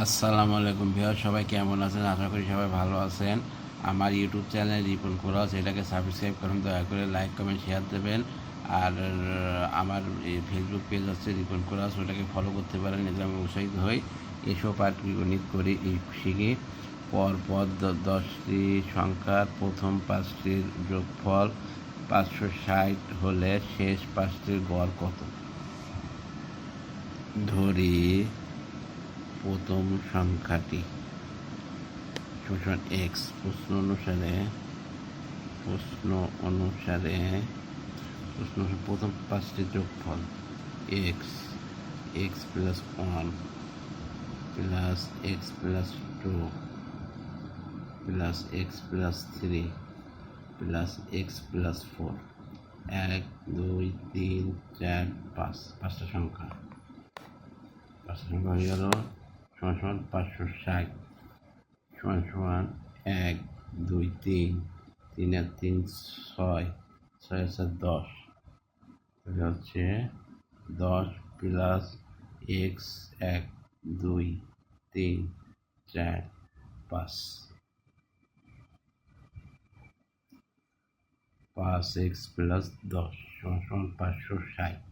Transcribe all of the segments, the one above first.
আসসালামু আলাইকুম ভিউয়ার সবাই কেমন আছেন? আশা করি সবাই ভালো আছেন। আমার ইউটিউব চ্যানেল রিপন কোরাস, এটাকে সাবস্ক্রাইব করুন, দয়া করে লাইক কমেন্ট শেয়ার দেবেন। আর আমার ফেসবুক পেজ আছে রিপন কোরাস, ওটাকে ফলো করতে পারেন, এতে আমি উৎসাহিত হই। এসব কি গণিত করি শিখি। পর পর দশটি সংখ্যার প্রথম পাঁচটির যোগফল পাঁচশো ষাট হলে শেষ পাঁচটির গড় কত? ধরি। প্রথম সংখ্যাটি। এক্স প্রশ্ন অনুসারে প্রশ্ন অনুসারে, প্রশ্ন প্রথম পাঁচটি যোগফল। X x plus one plus x plus two plus x plus three plus x plus four এক, দুই, তিন, চার, পাঁচ। পাঁচটা সংখ্যা। পাঁচটা সংখ্যা হয়ে গেল। সমান পাঁচশো ষাট সমান সমান এক, দুই, তিন তিন আর তিন ছয় ছয় চার দশ। হচ্ছে দশ প্লাস এক্স এক, দুই, তিন, চার, পাঁচ। পাঁচ এক্স প্লাস দশ সমান পাঁচশো ষাট।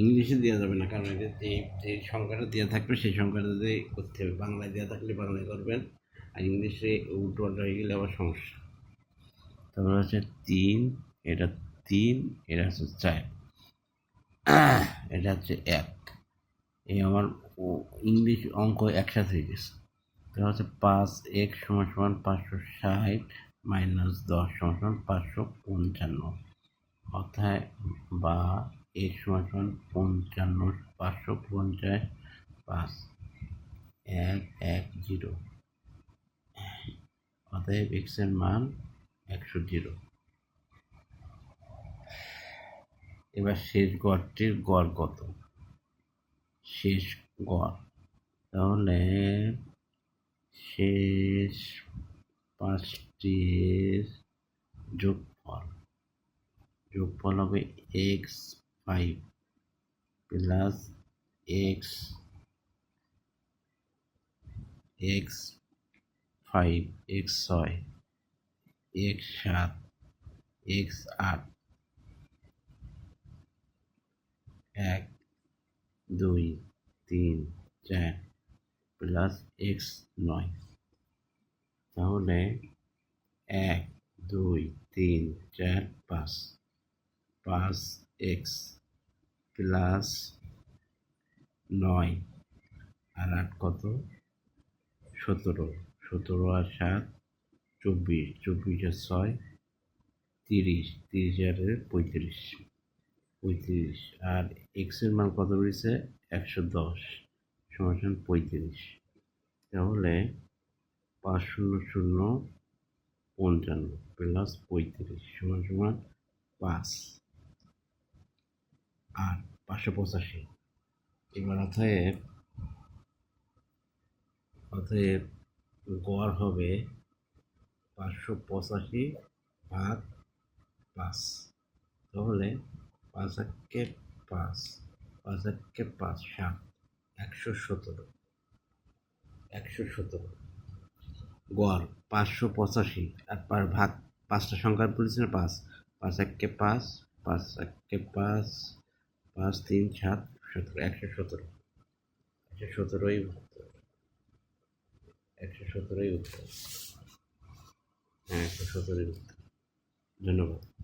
ইংলিশে দেওয়া যাবে না, কারণ এটা যে যে সংখ্যাটা দেওয়া থাকবে সেই সংখ্যাটা দিয়ে করতে হবে। বাংলায় দেওয়া থাকলে বাংলায় করবেন, আর ইংলিশে উল্টো পাল্টা হয়ে গেলে আবার সমস্যা। তারপর হচ্ছে তিন, এটা তিন, এটা হচ্ছে চার, এটা হচ্ছে এক। এই আমার ইংলিশ অঙ্ক একসাথে হয়ে গেছে। তাহলে হচ্ছে পাঁচ, এক সমান সমান পাঁচশো ষাট মাইনাস দশ সমান সমান পাঁচশো পঞ্চান্ন। অর্থাৎ বা এক সমান পঞ্চান্ন, পাঁচশো পঞ্চাশ, পাঁচ, এক এক, জিরো। অতএব এক্সের মান একশো জিরো। এবার শেষ গড়টির গড় কত? শেষ গড়। তাহলে শেষ পাঁচটির যোগফল। যোগফল হবে x five plus x x five x ছয় এক্স সাত এক্স আট এক দুই তিন চার প্লাস এক্স নয় তাহলে এক দুই তিন চার পাঁচ পাঁচ এক্স প্লাস নয়। আর আট কত? সতেরো। সতেরো আর সাত, চব্বিশ। চব্বিশ আর ছয়, তিরিশ। তিরিশ আর পঁয়ত্রিশ। পঁয়ত্রিশ। আর এক্সের মান কত বেরিয়েছে? একশো দশ। সমান পঁয়ত্রিশ। তাহলে পাঁচ শূন্য শূন্য পঞ্চান্ন প্লাস পঁয়ত্রিশ সমান সমান পাঁচ। আর পাঁচশো পঁচাশি। এবার অতএব অতএব গড় হবে পাঁচশো পঁচাশি ভাগ পাঁচ। তাহলে পাঁচ একে পাঁচ পাঁচ একে পাঁচ সাত, একশো সতেরো। একশো সতেরো। গড় পাঁচশো পঁচাশি আর পার ভাগ পাঁচটা সংখ্যার বলেছেন পাঁচ। পাঁচ একে পাঁচ পাঁচ একে পাঁচ পাঁচ, তিন, সাত, সতেরো, একশো সতেরো। একশো সতেরোই উত্তর। একশো সতেরোই উত্তর। হ্যাঁ একশো সতেরোই উত্তর। ধন্যবাদ।